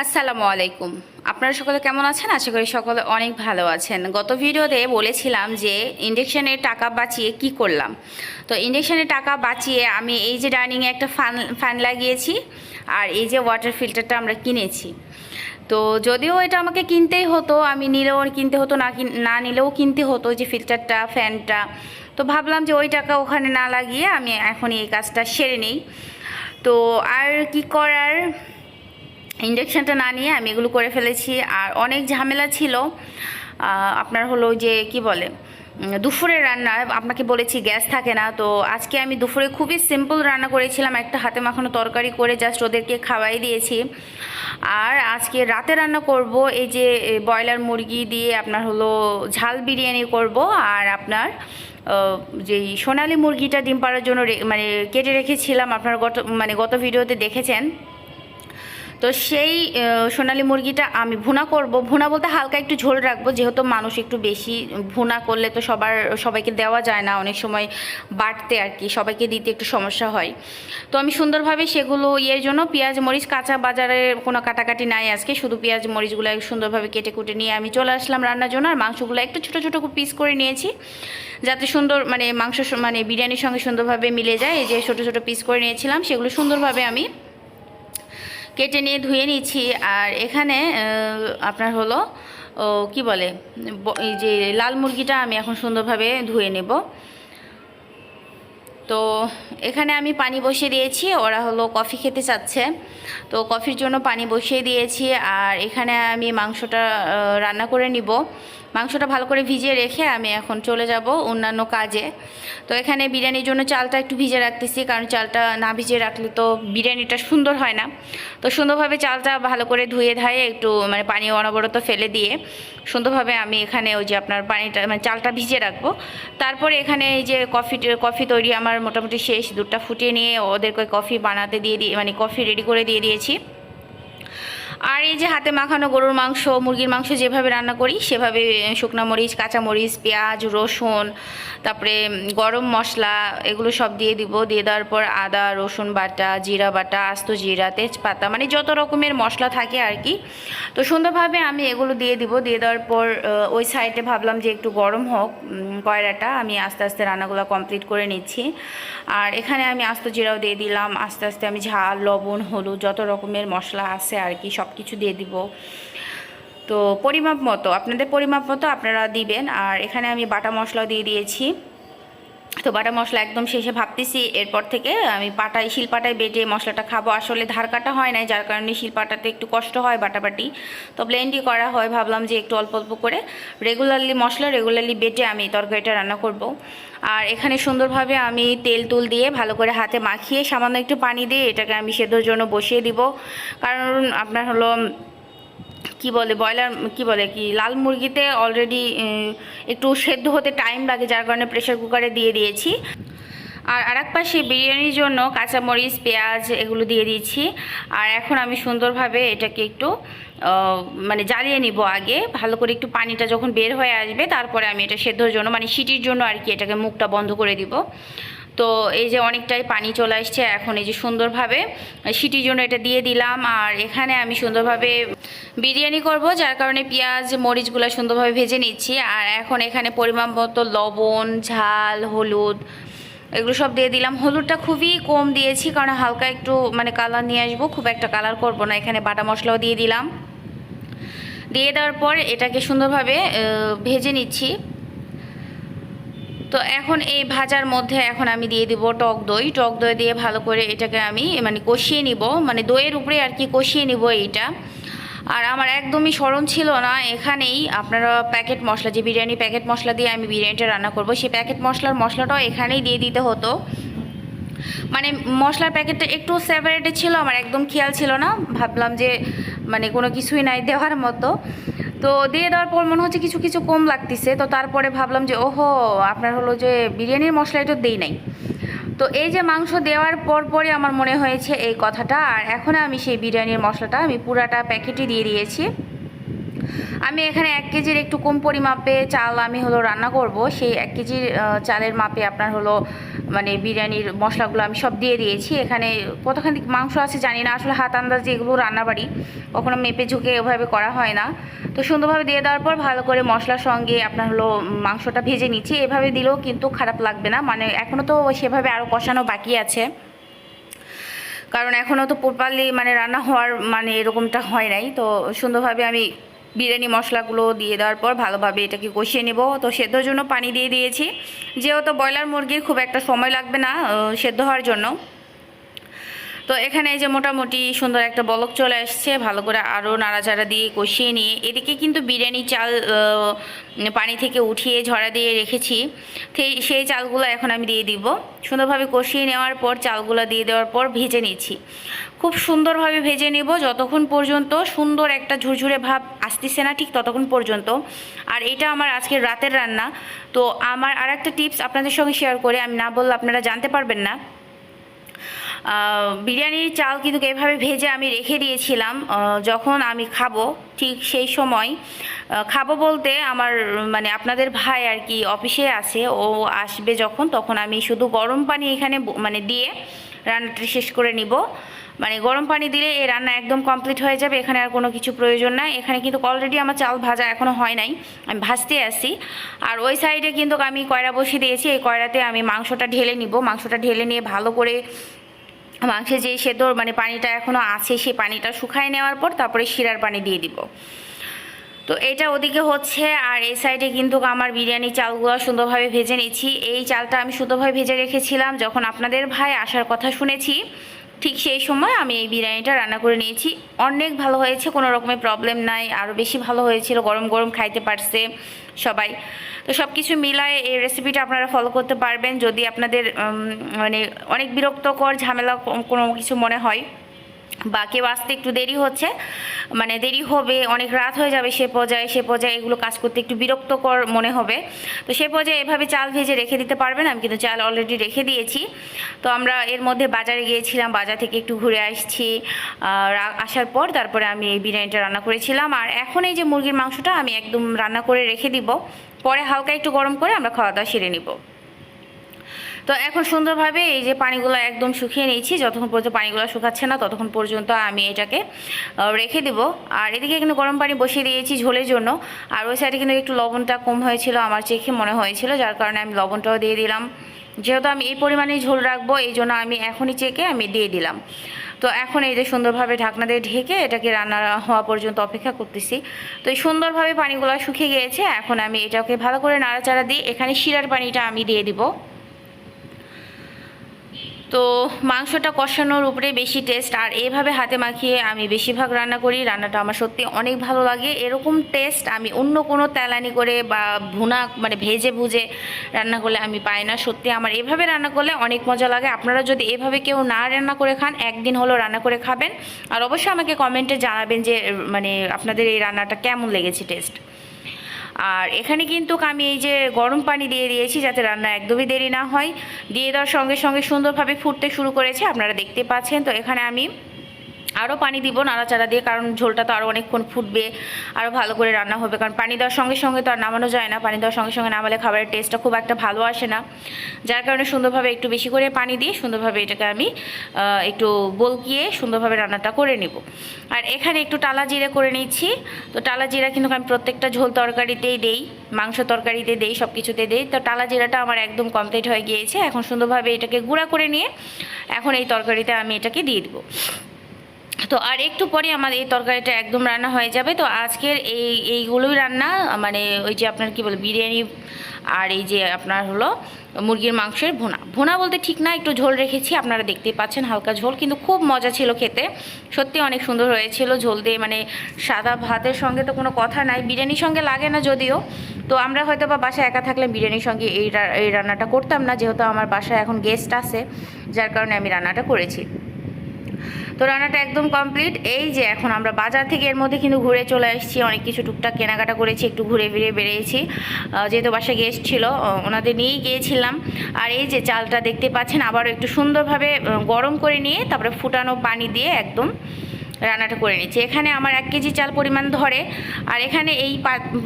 আসসালামু আলাইকুম। আপনারা সকলে কেমন আছেন? আশা করি সকলে অনেক ভালো আছেন। গত ভিডিওতে বলেছিলাম যে ইন্ডেকশনের টাকা বাঁচিয়ে কি করলাম। তো ইন্ডেকশনের টাকা বাঁচিয়ে আমি এই যে ডাইনিংয়ে একটা ফ্যান ফ্যান লাগিয়েছি আর এই যে ওয়াটার ফিল্টারটা আমরা কিনেছি। তো যদিও এটা আমাকে কিনতেই হতো, আমি নিলেও কিনতে হতো, না না নিলেও কিনতে হতো যে ফিল্টারটা, ফ্যানটা। তো ভাবলাম যে ওই টাকা ওখানে না লাগিয়ে আমি এখন এই কাজটা সেরে নিই। তো আর কি করার? ইন্ডাকশানটা না নিয়ে আমি এগুলো করে ফেলেছি। আর অনেক ঝামেলা ছিল। আপনার হলো যে কি বলে? উম, দুপুরের রান্না আপনাকে বলেছি গ্যাস থাকে না। তো আজকে আমি দুপুরে খুবই সিম্পল রান্না করেছিলাম। একটা হাতে মাখানো তরকারি করে জাস্ট ওদেরকে খাওয়াই দিয়েছি। আর আজকে রাতে রান্না করব এই যে ব্রয়লার মুরগি দিয়ে আপনার হলো ঝাল বিরিয়ানি করব। আর আপনার যেই সোনালি মুরগিটা ডিম পাড়ার জন্য মানে কেটে রেখেছিলাম। আপনার গত মানে গত ভিডিওতে দেখেছেন। তো সেই সোনালি মুরগিটা আমি ভুনা করব। ভুনা বলতে হালকা একটু ঝোল রাখব, যেহেতু মানুষ একটু বেশি ভুনা করলে তো সবার, সবাইকে দেওয়া যায় না, অনেক সময় বাটতে আর কি, সবাইকে দিতে একটু সমস্যা হয়। তো আমি সুন্দরভাবে সেগুলো ইয়ের জন্য পেঁয়াজ, মরিচ, কাঁচা বাজারে কোনো কাটাকাটি নাই আজকে, শুধু পেঁয়াজ, মরিচগুলো সুন্দরভাবে কেটে কুটে নিয়ে আমি চলে আসলাম রান্নার জন্য, আর মাংসগুলো একটু ছোটো ছোটো পিস করে নিয়েছি, যাতে সুন্দর মানে মাংস মানে বিরিয়ানির সঙ্গে সুন্দরভাবে মিলে যায়। এই যে ছোটো ছোটো পিস করে নিয়েছিলাম, সেগুলো সুন্দরভাবে আমি কেটে নিয়ে ধুয়ে নিচ্ছি। আর এখানে আপনার হলো ও, কি বলে এই যে লাল মুরগিটা আমি এখন সুন্দরভাবে ধুয়ে নেব। তো এখানে আমি পানি বসিয়ে দিয়েছি ওরা হলো কফি খেতে চাচ্ছে। তো কফির জন্য পানি বসিয়ে দিয়েছি আর এখানে আমি মাংসটা রান্না করে নিব। মাংসটা ভালো করে ভিজিয়ে রেখে আমি এখন চলে যাব অন্যান্য কাজে। তো এখানে বিরিয়ানির জন্য চালটা একটু ভিজে রাখতেছি, কারণ চালটা না ভিজিয়ে রাখলে তো বিরিয়ানিটা সুন্দর হয় না। তো সুন্দরভাবে চালটা ভালো করে ধুয়ে ধায়ে একটু মানে পানি অনবরত ফেলে দিয়ে সুন্দরভাবে আমি এখানে ওই যে আপনার পানিটা মানে চালটা ভিজিয়ে রাখব। তারপরে এখানে এই যে কফি কফি তৈরি আমার মোটামুটি শেষ, দুধটা ফুটিয়ে নিয়ে ওদেরকে কফি বানাতে দিয়ে দিয়ে মানে কফি রেডি করে দিয়ে দিয়েছি। আর এই যে হাতে মাখানো গরুর মাংস, মুরগির মাংস যেভাবে রান্না করি, সেভাবে শুকনো মরিচ, কাঁচা মরিচ, পেঁয়াজ, রসুন, তারপরে গরম মশলা এগুলো সব দিয়ে দিব। দিয়ে দেওয়ার পর আদা, রসুন বাটা, জিরা বাটা, আস্ত জিরা, তেজপাতা মানে যত রকমের মশলা থাকে আর কি। তো সুন্দরভাবে আমি এগুলো দিয়ে দিব। দিয়ে দেওয়ার পর ওই সাইডে ভাবলাম যে একটু গরম হোক কয়রাটা। আমি আস্তে আস্তে রান্নাগুলো কমপ্লিট করে নিচ্ছি। আর এখানে আমি আস্ত জিরাও দিয়ে দিলাম। আস্তে আস্তে আমি ঝাল, লবণ, হলুদ, যত রকমের মশলা আছে আর কি, সব কিছু দিয়ে দিব। তো পরিমাপ মতো, আপনাদের পরিমাপ মতো আপনারা দিবেন। আর এখানে আমি বাটা মশলা দিয়ে দিয়েছি। তো বাটা মশলা একদম শেষে ভাবতেছি, এরপর থেকে আমি পাটায়, শিলপাটায় বেটে মশলাটা খাব। আসলে ধার কাটা হয় না যার কারণে শিলপাটাতে একটু কষ্ট হয় বাটাবাটি। তো ব্লেন্ডই করা হয়, ভাবলাম যে একটু অল্প অল্প করে। রেগুলারলি মশলা রেগুলারলি বেটে আমি তরকারিটা রান্না করব। আর এখানে সুন্দরভাবে আমি তেল তুল দিয়ে ভালো করে হাতে মাখিয়ে সামান্য একটু পানি দিয়ে এটাকে আমি সেদ্ধর জন্য বসিয়ে দিব। কারণ আপনার হলো কি বলে, ব্রয়লার, কি বলে কি, লাল মুরগিতে অলরেডি একটু সেদ্ধ হতে টাইম লাগে, যার কারণে প্রেশার কুকারে দিয়ে দিয়েছি। আর আরেক পাশে বিরিয়ানির জন্য কাঁচামরিচ, পেঁয়াজ এগুলো দিয়ে দিয়েছি। আর এখন আমি সুন্দরভাবে এটাকে একটু মানে জ্বালিয়ে নিব আগে। ভালো করে একটু পানিটা যখন বের হয়ে আসবে, তারপরে আমি এটা সেদ্ধর জন্য মানে সিটির জন্য আর কি এটাকে মুখটা বন্ধ করে দিব। তো এই যে অনেকটাই পানি চলে আসছে, এখন এই যে সুন্দরভাবে সিটির জন্য এটা দিয়ে দিলাম। আর এখানে আমি সুন্দরভাবে বিরিয়ানি করব, যার কারণে পেঁয়াজ, মরিচগুলো সুন্দরভাবে ভেজে নিচ্ছি। আর এখন এখানে পরিমাণ মতো লবণ, ঝাল, হলুদ, এগুলো সব দিয়ে দিলাম। হলুদটা খুবই কম দিয়েছি, কারণ হালকা একটু মানে কালার নিয়ে আসব, খুব একটা কালার করব না। এখানে বাটা মশলাও দিয়ে দিলাম। দিয়ে দেওয়ার পর এটাকে সুন্দরভাবে ভেজে নিচ্ছি। তো এখন এই ভাজার মধ্যে এখন আমি দিয়ে দিব টক দই। টক দই দিয়ে ভালো করে এটাকে আমি মানে কষিয়ে নিব। মানে দইয়ের উপরে আর কি কষিয়ে নিব এইটা। আর আমার একদমই স্মরণ ছিল না, এখানেই আপনারা প্যাকেট মশলা, যে বিরিয়ানি প্যাকেট মশলা দিয়ে আমি বিরিয়ানিটা রান্না করব, সেই প্যাকেট মশলার মশলাটাও এখানেই দিয়ে দিতে হতো। মানে মশলার প্যাকেটটা একটু সেপারেটে ছিল, আমার একদম খেয়াল ছিল না। ভাবলাম যে মানে কোনো কিছুই নাই দেওয়ার মতো। তো দিয়ে দেওয়ার পর মনে হচ্ছে কিছু কিছু কম লাগতেছে। তো তারপরে ভাবলাম যে, ওহো, আপনার হলো যে বিরিয়ানির মশলা এটা দেই নাই। তো এই যে মাংস দেওয়ার পর পরে আমার মনে হয়েছে এই কথাটা, আর এখন আমি সেই বিরিয়ানির মশলাটা আমি পুরাটা প্যাকেটই দিয়ে দিয়েছি। আমি এখানে এক কেজির একটু কম পরিমাপে চাল আমি হলো রান্না করব। সেই এক কেজির চালের মাপে আপনার হলো মানে বিরিয়ানির মশলাগুলো আমি সব দিয়ে দিয়েছি। এখানে কতখানি মাংস আছে জানি না, আসলে হাত আন্দাজে এগুলো রান্নাবাড়ি কখনো মেপে ঝুঁকে ওভাবে করা হয় না। তো সুন্দরভাবে দিয়ে দেওয়ার পর ভালো করে মশলার সঙ্গে আপনার হলো মাংসটা ভেজে নিচ্ছি। এভাবে দিলেও কিন্তু খারাপ লাগবে না। মানে এখনও তো সেভাবে আরও কষানো বাকি আছে। কারণ এখনও তো প্রপারলি মানে রান্না হওয়ার মানে এরকমটা হয় নাই। তো সুন্দরভাবে আমি বিরিয়ানি মশলাগুলো দিয়ে দেওয়ার পর ভালোভাবে এটাকে কষিয়ে নেব। তো সেদ্ধর জন্য পানি দিয়ে দিয়েছি। যেহেতু ব্রয়লার মুরগির খুব একটা সময় লাগবে না সেদ্ধ হওয়ার জন্য। তো এখানে এই যে মোটামুটি সুন্দর একটা বলক চলে আসছে, ভালো করে আরও নাড়াচাড়া দিয়ে কষিয়ে নিয়ে। এদিকে কিন্তু বিরিয়ানি চাল পানি থেকে উঠিয়ে ঝরা দিয়ে রেখেছি। সেই- চালগুলো এখন আমি দিয়ে দিব। সুন্দরভাবে কষিয়ে নেওয়ার পর, চালগুলো দিয়ে দেওয়ার পর ভেজে নিচ্ছি। খুব সুন্দরভাবে ভেজে নেব যতক্ষণ পর্যন্ত সুন্দর একটা ঝুরঝুরে ভাব আসতেছে না ঠিক ততক্ষণ পর্যন্ত। আর এটা আমার আজকের রাতের রান্না। তো আমার আর একটা টিপস আপনাদের সঙ্গে শেয়ার করে, আমি না বললে আপনারা জানতে পারবেন না। বিরিয়ানির চাল কিন্তু এভাবে ভেজে আমি রেখে দিয়েছিলাম যখন আমি খাব, ঠিক সেই সময় খাব বলতে আমার মানে আপনাদের ভাই আর কি অফিসে আছে, ও আসবে যখন, তখন আমি শুধু গরম পানি এখানে মানে দিয়ে রান্নাটা শেষ করে নিব। মানে গরম পানি দিলে এই রান্না একদম কমপ্লিট হয়ে যাবে, এখানে আর কোনো কিছু প্রয়োজন নাই। এখানে কিন্তু অলরেডি আমার চাল ভাজা এখনও হয় নাই, আমি ভাজতে আসি। আর ওই সাইডে কিন্তু আমি কয়রা বসিয়ে দিয়েছি, এই কয়রাতে আমি মাংসটা ঢেলে নিব। মাংসটা ঢেলে নিয়ে ভালো করে মাংসে যে সেদ্ধ মানে পানিটা এখনও আছে, সেই পানিটা শুকায় নেওয়ার পর তারপরে শিরার পানি দিয়ে দিব। তো এটা ওদিকে হচ্ছে, আর এই সাইডে কিন্তু আমার বিরিয়ানি চালগুলো সুন্দরভাবে ভেজে নিয়েছি এই চালটা আমি সুন্দরভাবে ভেজে রেখেছিলাম, যখন আপনাদের ভাই আসার কথা শুনেছি, ঠিক সেই সময় আমি এই বিরিয়ানিটা রান্না করে নিয়েছি। অনেক ভালো হয়েছে, কোনো রকমের প্রবলেম নাই আরও বেশি ভালো হয়েছিল, গরম গরম খাইতে পারছে সবাই। তো সব কিছু মিলায়ে এই রেসিপিটা আপনারা ফলো করতে পারবেন যদি আপনাদের মানে অনেক বিরক্তকর ঝামেলা কোনো কিছু মনে হয় বা কেউ আসতে একটু দেরি হচ্ছে মানে দেরি হবে, অনেক রাত হয়ে যাবে সে পর্যায়ে সে পর্যায়ে এগুলো কাজ করতে একটু বিরক্তকর মনে হবে। তো সে পর্যায়ে এভাবে চাল ভেজে রেখে দিতে পারবেন, আমি কিন্তু চাল অলরেডি রেখে দিয়েছি। তো আমরা এর মধ্যে বাজারে গিয়েছিলাম, বাজার থেকে একটু ঘুরে আসছি আসার পর তারপরে আমি এই বিরিয়ানিটা রান্না করেছিলাম। আর এখন এই যে মুরগির মাংসটা আমি একদম রান্না করে রেখে দিব। পরে হালকা একটু গরম করে আমরা খাওয়া দাওয়া সেরে নিব। তো এখন সুন্দরভাবে এই যে পানিগুলো একদম শুকিয়ে নিয়েছি, যতক্ষণ পর্যন্ত পানিগুলো শুকাচ্ছে না ততক্ষণ পর্যন্ত আমি এটাকে রেখে দেব। আর এদিকে কিন্তু গরম পানি বসিয়ে দিয়েছি ঝোলের জন্য। আর ওই সাইডে কিন্তু একটু লবণটা কম হয়েছিল, আমার চেখে মনে হয়েছিল, যার কারণে আমি লবণটাও দিয়ে দিলাম। যেহেতু আমি এই পরিমাণে ঝোল রাখব, এই জন্য আমি এখনই চেকে আমি দিয়ে দিলাম। তো এখন এই যে সুন্দরভাবে ঢাকনা দিয়ে ঢেকে এটাকে রান্না হওয়া পর্যন্ত অপেক্ষা করতেছি। তো এই সুন্দরভাবে পানিগুলো শুকিয়ে গিয়েছে, এখন আমি এটাকে ভালো করে নাড়াচাড়া দিয়ে এখানে শিরার পানিটা আমি দিয়ে দিব। তো মাংসটা কষানোর উপরে বেশি টেস্ট আর এভাবে হাতে মাখিয়ে আমি বেশিরভাগ রান্না করি। রান্নাটা আমার সত্যি অনেক ভালো লাগে। এরকম টেস্ট আমি অন্য কোনো তেলানি করে বা ভুনা মানে ভেজে ভুজে রান্না করলে আমি পাই না। সত্যি আমার এভাবে রান্না করলে অনেক মজা লাগে। আপনারা যদি এভাবে কেউ না রান্না করে খান, একদিন হলো রান্না করে খাবেন। আর অবশ্যই আমাকে কমেন্টে জানাবেন যে মানে আপনাদের এই রান্নাটা কেমন লেগেছে টেস্ট আর এখানে কিন্তু আমি এই যে গরম পানি দিয়ে দিয়েছি যাতে রান্না একদমই দেরি না হয়। দিয়ে দেওয়ার সঙ্গে সঙ্গে সুন্দরভাবে ফুটতে শুরু করেছে, আপনারা দেখতে পাচ্ছেন। তো এখানে আমি আরও পানি দিব নাড়াচাড়া দিয়ে, কারণ ঝোলটা তো আরও অনেকক্ষণ ফুটবে আরও ভালো করে রান্না হবে। কারণ পানি দেওয়ার সঙ্গে সঙ্গে তো আর নামানো যায় না, পানি দেওয়ার সঙ্গে সঙ্গে নামালে খাবারের টেস্টটা খুব একটা ভালো আসে না। যার কারণে সুন্দরভাবে একটু বেশি করে পানি দিয়ে সুন্দরভাবে এটাকে আমি একটু বলকিয়ে সুন্দরভাবে রান্নাটা করে নিব। আর এখানে একটু টালা জিরে করে নিচ্ছি। তো টালা জিরা কিন্তু আমি প্রত্যেকটা ঝোল তরকারিতেই দেই, মাংস তরকারিতে দেই সব কিছুতে দেই। তো টালা জিরাটা আমার একদম কমপ্লিট হয়ে গিয়েছে। এখন সুন্দরভাবে এটাকে গুঁড়া করে নিয়ে, এখন এই তরকারিতে আমি এটাকে দিয়ে দিব। তো আর একটু পরে আমার এই তরকারিটা একদম রান্না হয়ে যাবে। তো আজকের এই, এইগুলোই রান্না মানে ওই যে আপনার কি বলে, বিরিয়ানি আর এই যে আপনার হলো মুরগির মাংসের ভুনা। ভুনা বলতে ঠিক না, একটু ঝোল রেখেছি, আপনারা দেখতেই পাচ্ছেন হালকা ঝোল, কিন্তু খুব মজা ছিল খেতে। সত্যি অনেক সুন্দর হয়েছিল ঝোল দিয়ে মানে সাদা ভাতের সঙ্গে তো কোনো কথা নাই, বিরিয়ানির সঙ্গে লাগে না যদিও। তো আমরা হয়তো বা বাসায় একা থাকলে বিরিয়ানির সঙ্গে এই এই রান্নাটা করতাম না, যেহেতু আমার বাসায় এখন গেস্ট আছে, যার কারণে আমি রান্নাটা করেছি। তো রান্নাটা একদম কমপ্লিট এই যে এখন আমরা বাজার থেকে এর মধ্যে কিন্তু ঘুরে চলে এসেছি। অনেক কিছু টুকটাক কেনাকাটা করেছি, একটু ঘুরে ফিরে বেরিয়েছি যেহেতু বাসায় গেস্ট ছিল ওনাদের নিয়েই গিয়েছিলাম। আর এই যে চালটা দেখতে পাচ্ছেন, আবারও একটু সুন্দরভাবে গরম করে নিয়ে তারপরে ফুটানো পানি দিয়ে একদম রান্নাটা করে নিচ্ছি। এখানে আমার এক কেজি চাল পরিমাণ ধরে, আর এখানে এই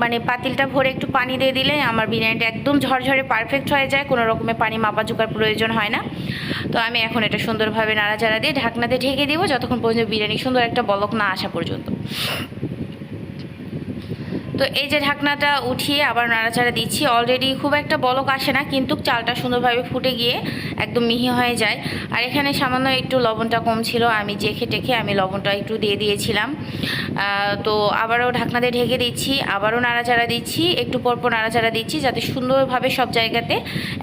মানে পাতিলটা ভরে একটু পানি দিয়ে দিলে আমার বিরিয়ানিটা একদম ঝরঝরে পারফেক্ট হয়ে যায়, কোনো রকমের পানি মাপা চুকার প্রয়োজন হয় না। তো আমি এখন এটা সুন্দরভাবে নাড়াচাড়া দিয়ে ঢাকনাতে ঢেকে দিব, যতক্ষণ পর্যন্ত বিরিয়ানি সুন্দর একটা বলক না আসা পর্যন্ত। তো এই যে ঢাকনাটা উঠিয়ে আবার নাড়াচাড়া দিচ্ছি। অলরেডি খুব একটা বলক আসে না, কিন্তু চালটা সুন্দরভাবে ফুটে গিয়ে একদম মিহি হয়ে যায়। আর এখানে সামান্য একটু লবণটা কম ছিল, আমি চেখে টেখে আমি লবণটা একটু দিয়ে দিয়েছিলাম। তো আবারও ঢাকনা দিয়ে ঢেকে দিচ্ছি, আবারও নাড়াচাড়া দিচ্ছি, একটু পরপর নাড়াচাড়া দিচ্ছি যাতে সুন্দরভাবে সব জায়গাতে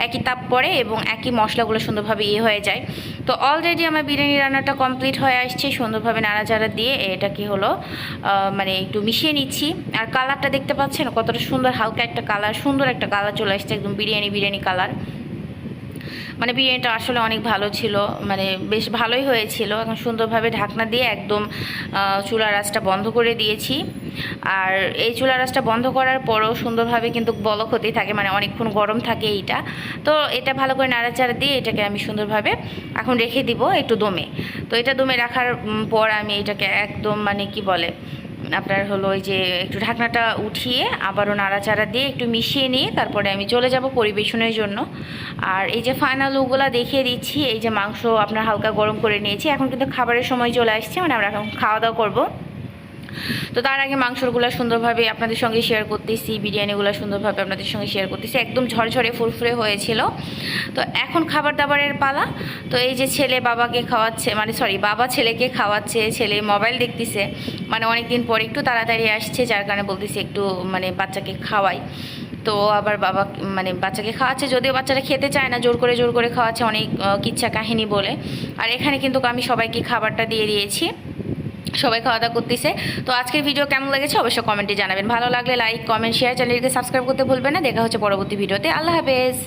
একই তাপ পড়ে এবং একই মশলাগুলো সুন্দরভাবে ইয়ে হয়ে যায়। তো অলরেডি আমার বিরিয়ানি রান্নাটা কমপ্লিট হয়ে আসছে, সুন্দরভাবে নাড়াচাড়া দিয়ে এটা কি হলো মানে একটু মিশিয়ে নিচ্ছি। আর কালারটা দেখতে পাচ্ছেন? কতটা সুন্দর, হালকা একটা কালার, সুন্দর একটা কালার চলে আসছে, একদম বিরিয়ানি বিরিয়ানি কালার। মানে বিরিয়ানিটা আসলে অনেক ভালো ছিল মানে বেশ ভালোই হয়েছিল। এখন সুন্দরভাবে ঢাকনা দিয়ে একদম চুলা আঁচটা বন্ধ করে দিয়েছি। আর এই চুলা আঁচটা বন্ধ করার পরও সুন্দরভাবে কিন্তু বলক হতেই থাকে মানে অনেকক্ষণ গরম থাকে এইটা। তো এটা ভালো করে নাড়াচাড়া দিয়ে এটাকে আমি সুন্দরভাবে এখন রেখে দিব একটু দমে। তো এটা দমে রাখার পর আমি এটাকে একদম মানে কি বলে আপনার হলো ওই যে একটু ঢাকনাটা উঠিয়ে আবারও নাড়াচাড়া দিয়ে একটু মিশিয়ে নিয়ে তারপরে আমি চলে যাব পরিবেশনের জন্য। আর এই যে ফাইনাল ওগুলা দেখিয়ে দিচ্ছি, এই যে মাংস আপনার হালকা গরম করে নিয়েছি। এখন কিন্তু খাবারের সময় চলে আসছে মানে আমরা এখন খাওয়া দাওয়া করব। তো তার আগে মাংসগুলো সুন্দরভাবে আপনাদের সঙ্গে শেয়ার করতেছি, বিরিয়ানিগুলো সুন্দরভাবে আপনাদের সঙ্গে শেয়ার করতেছি। একদম ঝরঝরে ফুরফুরে হয়েছিল। তো এখন খাবার দাবারের পালা। তো এই যে ছেলে বাবাকে খাওয়াচ্ছে মানে সরি বাবা ছেলেকে খাওয়াচ্ছে, ছেলে মোবাইল দেখতেছে। মানে অনেক দিন পর একটু তাড়াতাড়ি আসছে, যার কারণে বলতেছি একটু মানে বাচ্চাকে খাওয়াই। তো আবার বাবা মানে বাচ্চাকে খাওয়াচ্ছে, যদিও বাচ্চারা খেতে চায় না, জোর করে জোর করে খাওয়াচ্ছে অনেক কিচ্ছা কাহিনী বলে। আর এখানে কিন্তু আমি সবাইকে খাবারটা দিয়ে দিয়েছি। সবাই খাওয়া দাওয়া করতেছে। তো আজকের ভিডিও কেমন লেগেছে অবশ্যই কমেন্টে জানাবেন। ভালো লাগলে লাইক কমেন্ট শেয়ার চ্যানেলকে সাবস্ক্রাইব করতে ভুলবেন না। দেখা হচ্ছে পরবর্তী ভিডিওতে আল্লাহ হাফেজ।